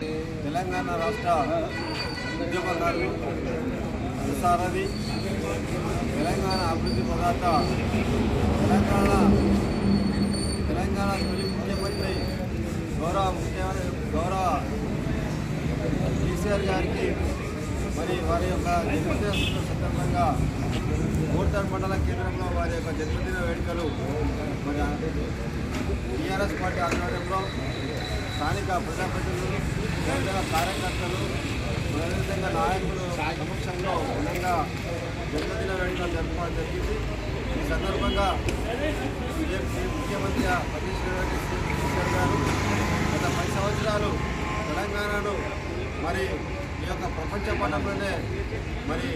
తెలంగాణ రాష్ట్ర ఉద్యమకారులు సారథి తెలంగాణ అభివృద్ధి పదార్థ తెలంగాణ తెలంగాణ తొలి ముఖ్యమంత్రి గౌరవ ముఖ్యమంత్రి గౌరవ కేసీఆర్ గారికి మరి వారి యొక్క జన్మదిన సందర్భంగా కోర్టర్ మండల కేంద్రంలో వారి యొక్క జన్మదిన వేడుకలు మరి టీఆర్ఎస్ పార్టీ ఆధ్వర్యంలో స్థానిక ప్రజాప్రతినిధులు ప్రజల కార్యకర్తలు అదేవిధంగా నాయకులు సమక్షంలో ఘనంగా జన్మదిన వేడుకలు జరపడం జరిగింది. ఈ సందర్భంగా ముఖ్యమంత్రి సతీష్ రెడ్డి కేసీఆర్ గారు గత పది సంవత్సరాలు తెలంగాణను మరి ఈ యొక్క ప్రపంచ పటంలోనే మరి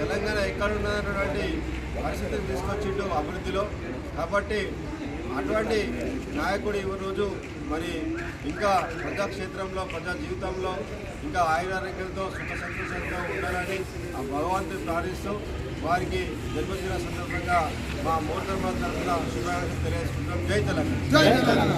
తెలంగాణ ఎక్కడున్నటువంటి పరిస్థితిని తీసుకొచ్చిండు అభివృద్ధిలో. కాబట్టి అటువంటి నాయకుడు ఈరోజు రోజు మరి ఇంకా ప్రజాక్షేత్రంలో ప్రజా జీవితంలో ఇంకా ఆయురారోగ్యంతో సుఖ సంతోషంగా ఉండాలని ఆ భగవంతుని ప్రార్థిస్తూ వారికి జన్మదిన సందర్భంగా మా మోటార్ తరఫున శుభాకాంక్షలు తెలియజేసుకుంటాం జై తెలంగాణ.